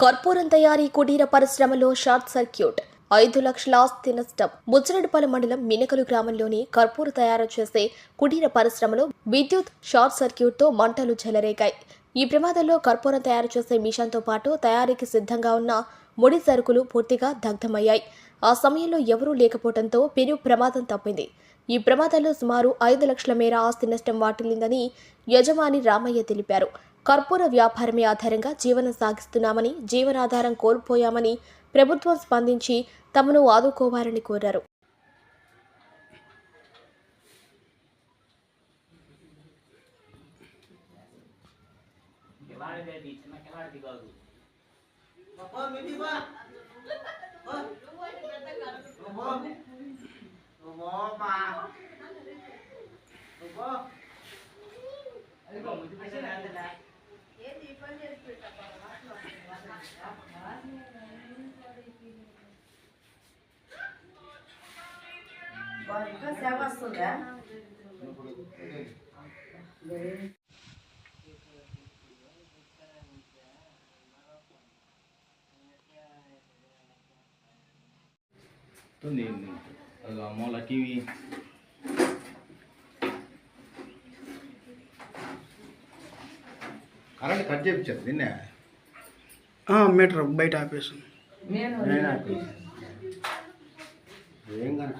కర్పూరం తయారీ కుటీర పరిశ్రమలో షార్ట్ సర్క్యూట్. ఐదు లక్షల ఆస్తి నష్టం. ముచ్చరడిపల్లి మండలం మినకలు గ్రామంలోని కర్పూర తయారు చేసే కుటీర పరిశ్రమలో విద్యుత్ షార్ట్ సర్క్యూట్తో మంటలు చెలరేగాయి. ఈ ప్రమాదంలో కర్పూరం తయారు చేసే మిషన్తో పాటు తయారీకి సిద్ధంగా ఉన్న ముడి సరుకులు పూర్తిగా దగ్ధమయ్యాయి. ఆ సమయంలో ఎవరూ లేకపోవడంతో పెను ప్రమాదం తప్పింది. ఈ ప్రమాదంలో సుమారు ఐదు లక్షల మేర ఆస్తి నష్టం వాటిల్లిందని యజమాని రామయ్య తెలిపారు. కర్పూర వ్యాపారమే ఆధారంగా జీవనం సాగిస్తున్నామని జీవనాధారం కోల్పోయామని ప్రభుత్వం స్పందించి తమను ఆదుకోవాలని కోరారు. ఇంకా సేవ వస్తుందా ఉంది అది మూల టీవీ కరెంట్ కట్ చేయించారు నిన్నే ఆ, మీటర్ బయట ఆపేసాను నేను నేను ఆపేసాను. ఏం కానీ